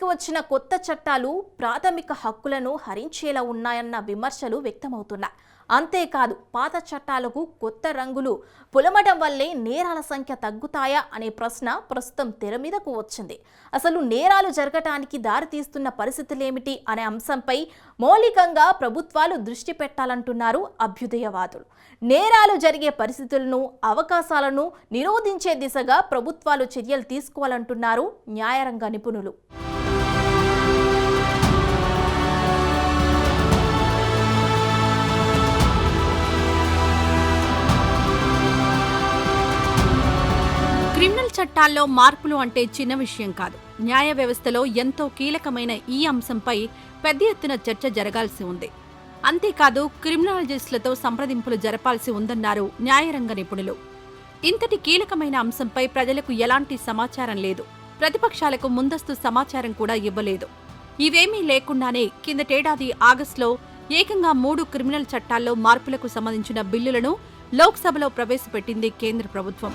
తీసుకువచ్చిన కొత్త చట్టాలు ప్రాథమిక హక్కులను హరించేలా ఉన్నాయన్న విమర్శలు వ్యక్తమవుతున్నాయి. అంతేకాదు పాత చట్టాలకు కొత్త రంగులు పులమడం వల్లే నేరాల సంఖ్య తగ్గుతాయా అనే ప్రశ్న ప్రస్తుతం తెర మీదకు వచ్చింది. అసలు నేరాలు జరగటానికి దారితీస్తున్న పరిస్థితులేమిటి అనే అంశంపై మౌలికంగా ప్రభుత్వాలు దృష్టి పెట్టాలంటున్నారు అభ్యుదయవాదులు. నేరాలు జరిగే పరిస్థితులను అవకాశాలను నిరోధించే దిశగా ప్రభుత్వాలు చర్యలు తీసుకోవాలంటున్నారు న్యాయరంగ నిపుణులు. చట్టాల్లో మార్పులు అంటే చిన్న విషయం కాదు. న్యాయ వ్యవస్థలో ఎంతో కీలకమైన ఈ అంశంపై పెద్ద ఎత్తున చర్చ జరగాల్సి ఉంది. అంతేకాదు క్రిమినాలజిస్టులతో సంప్రదింపులు జరపాల్సి ఉందన్నారు న్యాయరంగ నిపుణులు. ఇంతటి కీలకమైన అంశంపై ప్రజలకు ఎలాంటి సమాచారం లేదు. ప్రతిపక్షాలకు ముందస్తు సమాచారం కూడా ఇవ్వలేదు. ఇవేమీ లేకుండానే కిందటేడాది ఆగస్టులో ఏకంగా మూడు క్రిమినల్ చట్టాల్లో మార్పులకు సంబంధించిన బిల్లులను లోక్సభలో ప్రవేశపెట్టింది కేంద్ర ప్రభుత్వం.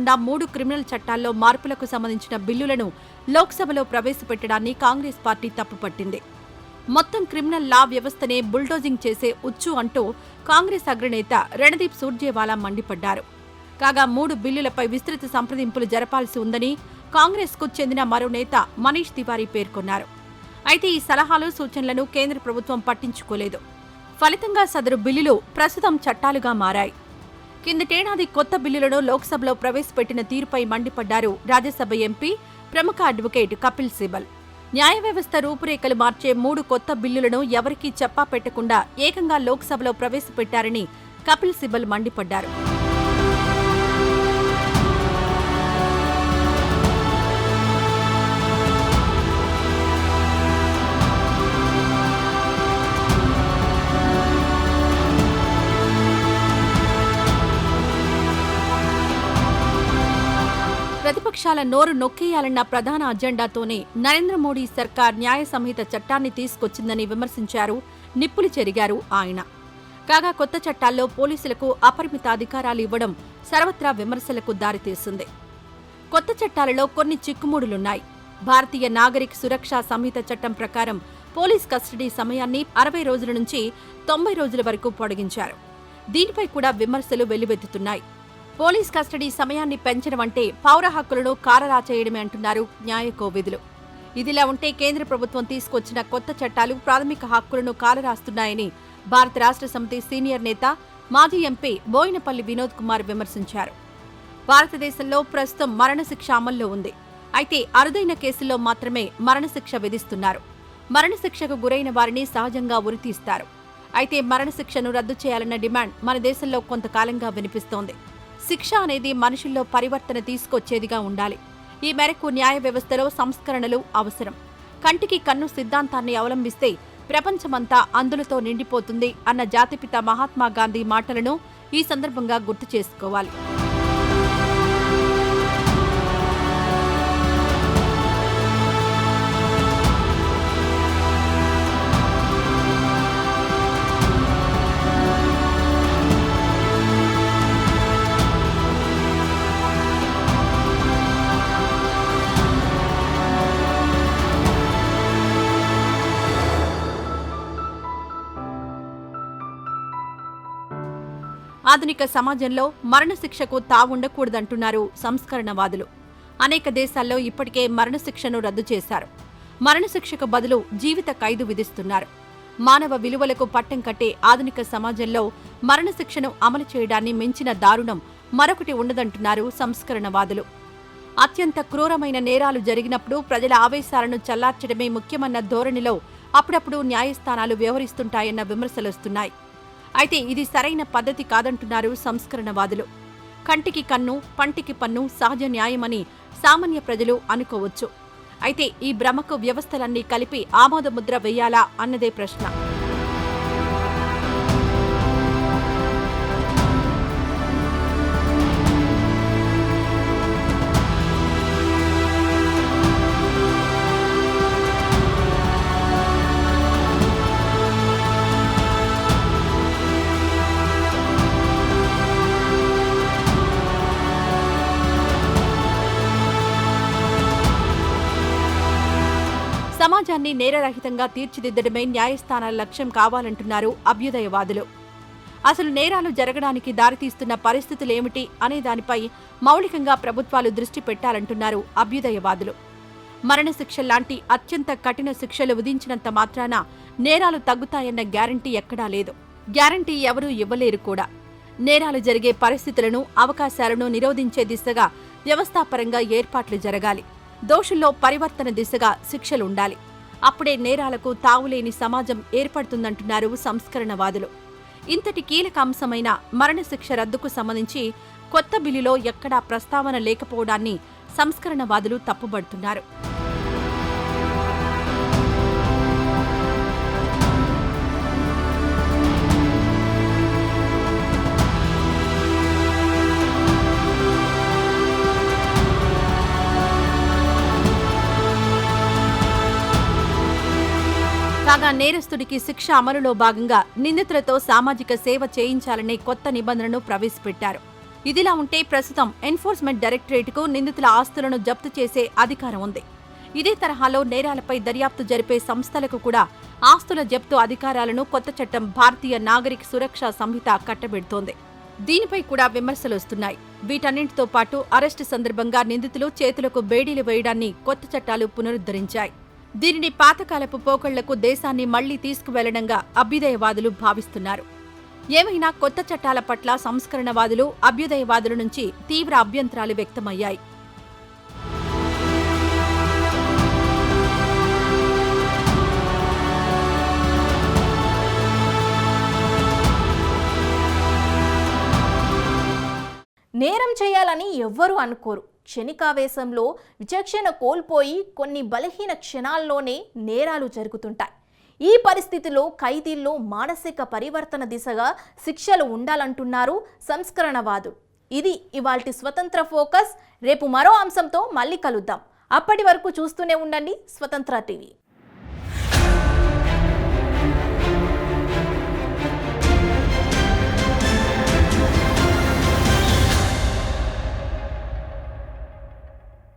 కాకుండా మూడు క్రిమినల్ చట్టాల్లో మార్పులకు సంబంధించిన బిల్లులను లోక్సభలో ప్రవేశపెట్టడాన్ని కాంగ్రెస్ పార్టీ తప్పుపట్టింది. మొత్తం క్రిమినల్ లా వ్యవస్థనే బుల్డోజింగ్ చేసే ఉచ్చు అంటూ కాంగ్రెస్ అగ్రనేత రణదీప్ సూర్జేవాలా మండిపడ్డారు. కాగా మూడు బిల్లులపై విస్తృత సంప్రదింపులు జరపాల్సి ఉందని కాంగ్రెస్కు చెందిన మరో నేత మనీష్ తివారీ పేర్కొన్నారు. అయితే ఈ సలహాలు సూచనలను కేంద్ర ప్రభుత్వం పట్టించుకోలేదు. ఫలితంగా సదరు బిల్లులు ప్రస్తుతం చట్టాలుగా మారాయి. కిందటేడాది కొత్త బిల్లులను లోక్సభలో ప్రవేశపెట్టిన తీరుపై మండిపడ్డారు రాజ్యసభ ఎంపీ ప్రముఖ అడ్వకేట్ కపిల్ సిబల్. న్యాయ వ్యవస్థ రూపురేఖలు మార్చే మూడు కొత్త బిల్లులను ఎవరికీ చెప్పా పెట్టకుండా ఏకంగా లోక్సభలో ప్రవేశపెట్టారని కపిల్ సిబల్ మండిపడ్డారు. ప్రతిపక్షాల నోరు నొక్కేయాలన్న ప్రధాన అజెండాతోనే నరేంద్ర మోడీ సర్కార్ న్యాయ సంహిత చట్టాన్ని తీసుకొచ్చిందని విమర్శించారు. నిప్పులు చెరిగారు ఆయన. కాగా కొత్త చట్టాల్లో పోలీసులకు అపరిమిత అధికారాలు ఇవ్వడం సర్వత్రా విమర్శలకు దారితీస్తుంది కొత్త చట్టాలలో కొన్ని చిక్కుముడులున్నాయి. భారతీయ నాగరిక సురక్షా సంహిత చట్టం ప్రకారం పోలీస్ కస్టడీ సమయాన్ని అరవై రోజుల నుంచి తొంభై రోజుల వరకు పొడిగించారు. దీనిపై కూడా విమర్శలు వెల్లువెత్తుతున్నాయి. పోలీస్ కస్టడీ సమయాన్ని పెంచడం అంటే పౌర హక్కులను కారరా చేయడమే అంటున్నారు న్యాయ కోవిదులు ఇదిలా ఉంటే కేంద్ర ప్రభుత్వం తీసుకొచ్చిన కొత్త చట్టాలు ప్రాథమిక హక్కులను కాలరాస్తున్నాయని భారత రాష్ట్ర సమితి సీనియర్ నేత మాజీ ఎంపీ బోయినపల్లి వినోద్ కుమార్ విమర్శించారు. భారతదేశంలో ప్రస్తుతం మరణశిక్ష అమల్లో ఉంది. అయితే అరుదైన కేసుల్లో మాత్రమే మరణశిక్ష విధిస్తున్నారు. మరణశిక్షకు గురైన వారిని సహజంగా ఉరితీస్తారు. అయితే మరణశిక్షను రద్దు చేయాలన్న డిమాండ్ మన దేశంలో కొంతకాలంగా వినిపిస్తోంది. శిక్ష అనేది మనుషుల్లో పరివర్తన తీసుకొచ్చేదిగా ఉండాలి. ఈ మేరకు న్యాయ వ్యవస్థలో సంస్కరణలు అవసరం. కంటికి కన్ను సిద్ధాంతాన్ని అవలంబిస్తే ప్రపంచమంతా అందులతో నిండిపోతుంది అన్న జాతిపిత మహాత్మా గాంధీ మాటలను ఈ సందర్భంగా గుర్తు చేసుకోవాలి. ఆధునిక సమాజంలో మరణశిక్షకు తావుండకూడదంటున్నారు సంస్కరణవాదులు. అనేక దేశాల్లో ఇప్పటికే మరణశిక్షను రద్దు చేశారు. మరణశిక్షకు బదులు జీవిత ఖైదు విధిస్తున్నారు. మానవ విలువలకు పట్టం కట్టే ఆధునిక సమాజంలో మరణశిక్షను అమలు చేయడాన్ని మించిన దారుణం మరొకటి ఉండదంటున్నారు సంస్కరణవాదులు. అత్యంత క్రూరమైన నేరాలు జరిగినప్పుడు ప్రజల ఆవేశాలను చల్లార్చడమే ముఖ్యమన్న ధోరణిలో అప్పుడప్పుడు న్యాయస్థానాలు వ్యవహరిస్తుంటాయన్న విమర్శలొస్తున్నాయి. అయితే ఇది సరైన పద్ధతి కాదంటున్నారు సంస్కరణవాదులు. కంటికి కన్ను పంటికి పన్ను సహజ న్యాయమని సామాన్య ప్రజలు అనుకోవచ్చు. అయితే ఈ భ్రమకు వ్యవస్థలన్నీ కలిపి ఆమోదముద్ర వేయాలా అన్నదే ప్రశ్న. సమాజాన్ని నేరరహితంగా తీర్చిదిద్దడమే న్యాయస్థానాల లక్ష్యం కావాలంటున్నారు అభ్యుదయవాదులు. అసలు నేరాలు జరగడానికి దారితీస్తున్న పరిస్థితులేమిటి అనే దానిపై మౌలికంగా ప్రభుత్వాలు దృష్టి పెట్టాలంటున్నారు అభ్యుదయవాదులు. మరణశిక్ష లాంటి అత్యంత కఠిన శిక్షలు విధించినంత మాత్రాన నేరాలు తగ్గుతాయన్న గ్యారంటీ ఎక్కడా లేదు. గ్యారంటీ ఎవరూ ఇవ్వలేరు కూడా. నేరాలు జరిగే పరిస్థితులను అవకాశాలను నిరోధించే దిశగా వ్యవస్థాపరంగా ఏర్పాట్లు జరగాలి. దోషుల్లో పరివర్తన దిశగా శిక్షలుండాలి. అప్పుడే నేరాలకు తావులేని సమాజం ఏర్పడుతుందంటున్నారు సంస్కరణవాదులు. ఇంతటి కీలక అంశమైన మరణశిక్ష రద్దుకు సంబంధించి కొత్త బిల్లులో ఎక్కడా ప్రస్తావన లేకపోవడాన్ని సంస్కరణవాదులు తప్పుబడుతున్నారు. కాగా నేరస్తుడికి శిక్ష అమలులో భాగంగా నిందితులతో సామాజిక సేవ చేయించాలనే కొత్త నిబంధనను ప్రవేశపెట్టారు. ఇదిలా ఉంటే ప్రస్తుతం ఎన్ఫోర్స్మెంట్ డైరెక్టరేట్కు నిందితుల ఆస్తులను జప్తు చేసే అధికారం ఉంది. ఇదే తరహాలో నేరాలపై దర్యాప్తు జరిపే సంస్థలకు కూడా ఆస్తుల జప్తు అధికారాలను కొత్త చట్టం భారతీయ నాగరిక సురక్షా సంహిత కట్టబెడుతోంది. దీనిపై కూడా విమర్శలు వస్తున్నాయి. వీటన్నింటితో పాటు అరెస్టు సందర్భంగా నిందితులు చేతులకు బేడీలు వేయడాన్ని కొత్త చట్టాలు పునరుద్ధరించాయి. దీనిని పాతకాలపు పోకళ్ళకు దేశాన్ని మళ్ళీ తీసుకువెళ్ళడంగా అభ్యుదయవాదులు భావిస్తున్నారు. ఏమైనా కొత్త చట్టాల పట్ల సంస్కరణవాదులు అభ్యుదయవాదుల నుంచి తీవ్ర అభ్యంతరాలు వ్యక్తమయ్యాయి. చేయాలని ఎవ్వరూ అనుకోరు. క్షణికావేశంలో విచక్షణ కోల్పోయి కొన్ని బలహీన క్షణాల్లోనే నేరాలు జరుగుతుంటాయి. ఈ పరిస్థితిలో ఖైదీల్లో మానసిక పరివర్తన దిశగా శిక్షలు ఉండాలంటున్నారు సంస్కరణవాదు ఇది ఇవాల్టి స్వతంత్ర ఫోకస్. రేపు మరో అంశంతో మళ్ళీ కలుద్దాం. అప్పటి వరకు చూస్తూనే ఉండండి స్వతంత్ర టీవీ.